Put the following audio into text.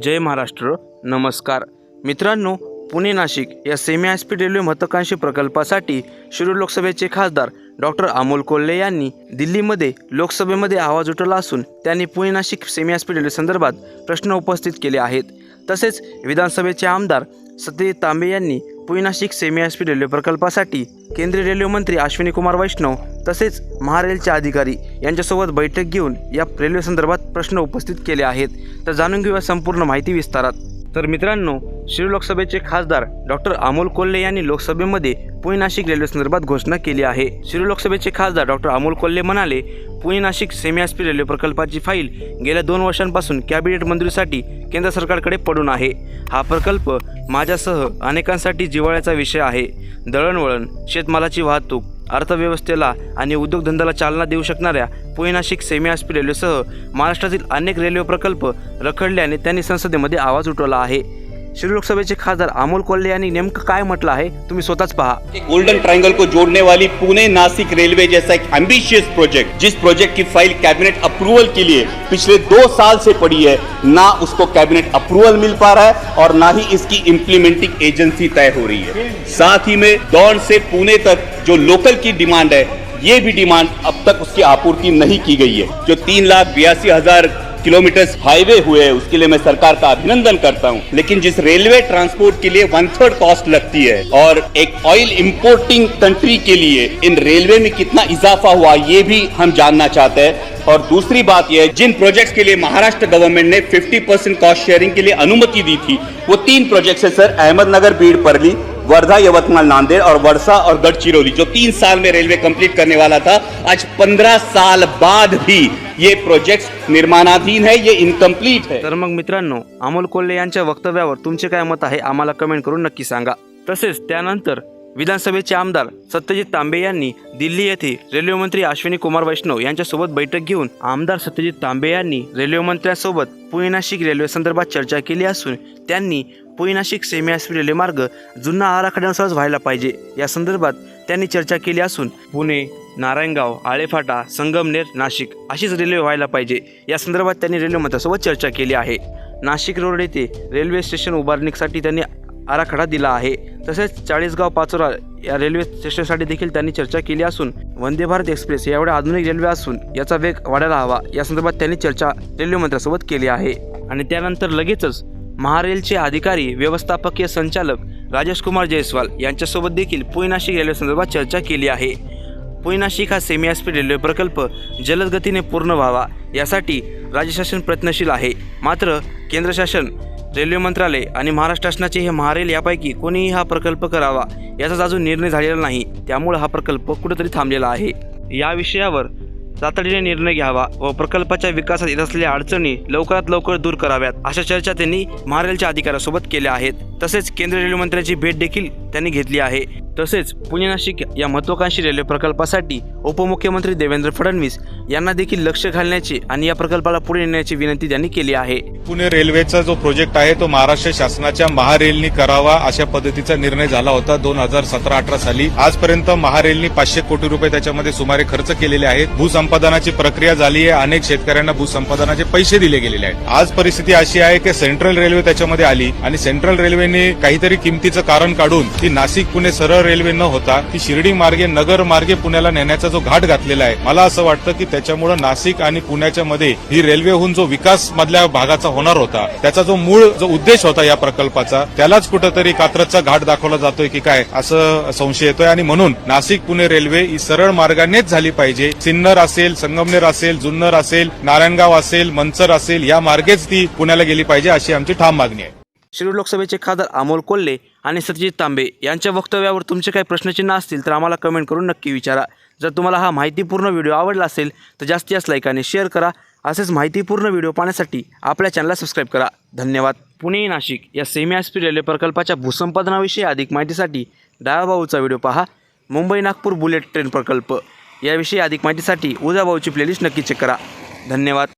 जय महाराष्ट्र. नमस्कार. मित्रांनो पुणे नाशिक या सेमी हायस्पीड रेल्वे महत्वाकांक्षी प्रकल्पासाठी शिरूर लोकसभेचे खासदार डॉक्टर अमोल कोल्हे यांनी दिल्लीमध्ये लोकसभेमध्ये आवाज उठवला असून त्यांनी Pune Nashik semi high speed railway संदर्भात प्रश्न उपस्थित केले आहेत. तसेच विधानसभेचे आमदार सत्यजित तांबे यांनी Pune Nashik semi high speed railway प्रकल्पासाठी केंद्रीय रेल्वे मंत्री अश्विनी कुमार वैष्णव तसेच महारेलचे अधिकारी यांच्यासोबत बैठक घेऊन या रेल्वे संदर्भात प्रश्न उपस्थित केले आहेत. तर जाणून घेऊया संपूर्ण माहिती विस्तारात. तर मित्रांनो शिरूर लोकसभेचे खासदार डॉक्टर अमोल कोल्हे यांनी लोकसभेमध्ये पुणे नाशिक रेल्वे संदर्भात घोषणा केली आहे. शिरूर लोकसभेचे खासदार डॉक्टर अमोल कोल्हे म्हणाले Pune Nashik semi high speed railway प्रकल्पाची फाईल गेल्या दोन वर्षांपासून कॅबिनेट मंजुरीसाठी केंद्र सरकारकडे पडून आहे. हा प्रकल्प माझ्यासह अनेकांसाठी जिव्हाळ्याचा विषय आहे. दळणवळण शेतमालाची वाहतूक अर्थव्यवस्थेला आणि उद्योगधंद्याला चालना देऊ शकणाऱ्या पुणे नाशिक सेमीआस्पी रेल्वेसह महाराष्ट्रातील अनेक रेल्वे प्रकल्प रखडल्याने त्यांनी संसदेमध्ये आवाज उठवला आहे. शिरूर लोकसभेचे खासदार अमोल कोल्हे यांनी काय पहा. गोल्डन ट्रायंगल को जोड़ने वाली पुणे नासिक रेलवे जैसा एक एम्बिशियस प्रोजेक्ट जिस प्रोजेक्ट की फ़ाइल कैबिनेट अप्रूवल के लिए पिछले दो साल से पड़ी है, ना उसको कैबिनेट अप्रूवल मिल पा रहा है और ना ही इसकी इम्प्लीमेंटिंग एजेंसी तय हो रही है। साथ ही में दौड़ से पुणे तक जो लोकल की डिमांड है, ये भी डिमांड अब तक उसकी आपूर्ति नहीं की गई है, जो तीन लाख बयासी हज़ार किलोमीटर हाईवे हुए हैं उसके लिए मैं सरकार का अभिनंदन करता हूँ। लेकिन जिस रेलवे ट्रांसपोर्ट के लिए वन थर्ड कॉस्ट लगती है, और एक ऑयल इंपोर्टिंग कंट्री के लिए इन रेलवे में कितना इजाफा हुआ, ये भी हम जानना चाहते हैं। और दूसरी बात यह जिन प्रोजेक्ट्स के लिए महाराष्ट्र गवर्नमेंट ने 50 परसेंट कॉस्ट शेयरिंग के लिए अनुमति दी थी, वो तीन प्रोजेक्ट्स है, सर, अहमदनगर, बीड़, परली। वर्धा यवतमाळ नांदेड़ और वर्षा और गढ़चिरौली जो तीन साल में रेलवे कंप्लीट करने वाला था आज पंद्रह साल बाद भी ये प्रोजेक्ट्स निर्माणाधीन है ये इनकम्प्लीट है। तर मग मित्रांनो अमोल कोल्हे यांच्या वक्तव्यावर तुमचे काय मत आहे आम्हाला कमेंट करून नक्की सांगा. तसेच त्यानंतर विधानसभेचे आमदार सत्यजित तांबे यांनी दिल्ली येथे रेल्वे मंत्री अश्विनी कुमार वैष्णव यांच्यासोबत बैठक घेऊन आमदार सत्यजित तांबे यांनी रेल्वे मंत्र्यांसोबत पुणे नाशिक रेल्वे संदर्भात चर्चा केली असून त्यांनी पुणे नाशिक सेमी असलेले रेल्वे मार्ग जुन्ना आराखड्यानुसारच व्हायला पाहिजे. या संदर्भात त्यांनी चर्चा केली असून पुणे नारायणगाव आळेफाटा संगमनेर नाशिक अशीच रेल्वे व्हायला पाहिजे. या संदर्भात त्यांनी रेल्वे मंत्र्यासोबत चर्चा केली आहे. नाशिक रोड येथे रेल्वे स्टेशन उभारणीसाठी त्यांनी आराखडा दिला आहे. तसेच चाळीसगाव पाचोरा या रेल्वे स्टेशनसाठी देखील त्यांनी चर्चा केली असून वंदे भारत एक्सप्रेस या एवढ्या आधुनिक रेल्वे असून याचा वेग वाढायला हवा. या संदर्भात त्यांनी चर्चा रेल्वे मंत्र्यासोबत केली आहे. आणि त्यानंतर लगेचच महारेलचे अधिकारी व्यवस्थापकीय संचालक राजेश कुमार जयस्वाल यांच्यासोबत देखील पुणे नाशिक रेल्वे संदर्भात चर्चा केली आहे. पुणे नाशिक हा सेमी हायस्पीड रेल्वे प्रकल्प जलद गतीने पूर्ण व्हावा यासाठी राज्य शासन प्रयत्नशील आहे. मात्र केंद्र शासन रेल्वे मंत्रालय आणि महाराष्ट्र शासनाचे हे महारेल यापैकी कोणीही हा प्रकल्प करावा याचा अजून निर्णय झालेला नाही. त्यामुळे हा प्रकल्प कुठेतरी थांबलेला आहे. या विषयावर तातडीने निर्णय घ्यावा व प्रकल्पाच्या विकासात येत असलेल्या अडचणी लवकरात लवकर दूर कराव्यात अशा चर्चा त्यांनी महारेलच्या अधिकाऱ्यासोबत केल्या आहेत. तसेच केंद्रीय रेल्वे मंत्र्यांची भेट देखील त्यांनी घेतली आहे. तसेच पुणे नाशिक या महत्वाकांक्षी रेल्वे प्रकल्पासाठी उपमुख्यमंत्री देवेंद्र फडणवीस यांना देखील लक्ष घालण्याची आणि या प्रकल्पाला पुढे नेण्याची विनंती त्यांनी केली आहे. पुणे रेल्वेचा जो प्रोजेक्ट आहे तो महाराष्ट्र शासनाच्या महारेलनी करावा अशा पद्धतीचा निर्णय झाला होता दोन हजार सतरा अठरा साली. आजपर्यंत महारेलनी पाचशे कोटी रुपये त्याच्यामध्ये सुमारे खर्च केलेले आहेत. भूसंपादनाची प्रक्रिया झाली आहे. अनेक शेतकऱ्यांना भूसंपादनाचे पैसे दिले गेलेले आहेत. आज परिस्थिती अशी आहे की सेंट्रल रेल्वे त्याच्यामध्ये आली आणि सेंट्रल रेल्वेने काहीतरी किमतीचं कारण काढून ती नाशिक पुणे सरळ रेल्वे न होता ती शिर्डी मार्गे नगर मार्गे पुण्याला नेण्याचा जो घाट घातलेला आहे मला असं वाटतं की त्याच्यामुळे नाशिक आणि पुण्याच्या मध्ये ही रेल्वेहून जो विकास मधल्या भागाचा होणार होता त्याचा जो मूळ जो उद्देश होता या प्रकल्पाचा त्यालाच कुठंतरी कात्रजचा घाट दाखवला जातोय की काय असं संशय येतोय. आणि म्हणून नाशिक पुणे रेल्वे ही सरळ मार्गानेच झाली पाहिजे. सिन्नर असेल संगमनेर असेल जुन्नर असेल नारायणगाव असेल मंचर असेल या मार्गेच ती पुण्याला गेली पाहिजे अशी आमची ठाम मागणी आहे. शिरूर लोकसभेचे खासदार अमोल कोल्हे आणि सत्यजित तांबे यांच्या वक्तव्यावर तुमचे काही प्रश्नचिन्ह असतील तर आम्हाला कमेंट करून नक्की विचारा. जर तुम्हाला हा माहितीपूर्ण व्हिडिओ आवडला असेल तर जास्तीत जास्त लाईक आणि शेअर करा. असेच माहितीपूर्ण व्हिडिओ पाहण्यासाठी आपल्या चॅनलला सबस्क्राईब करा. धन्यवाद. पुणे नाशिक या सेमी हायस्पीड रेल्वे प्रकल्पाच्या भूसंपादनाविषयी अधिक माहितीसाठी डाळाभाऊचा व्हिडिओ पहा. मुंबई नागपूर बुलेट ट्रेन प्रकल्प. याविषयी अधिक माहितीसाठी उजाभाऊची प्लेलिस्ट नक्की चेक करा. धन्यवाद.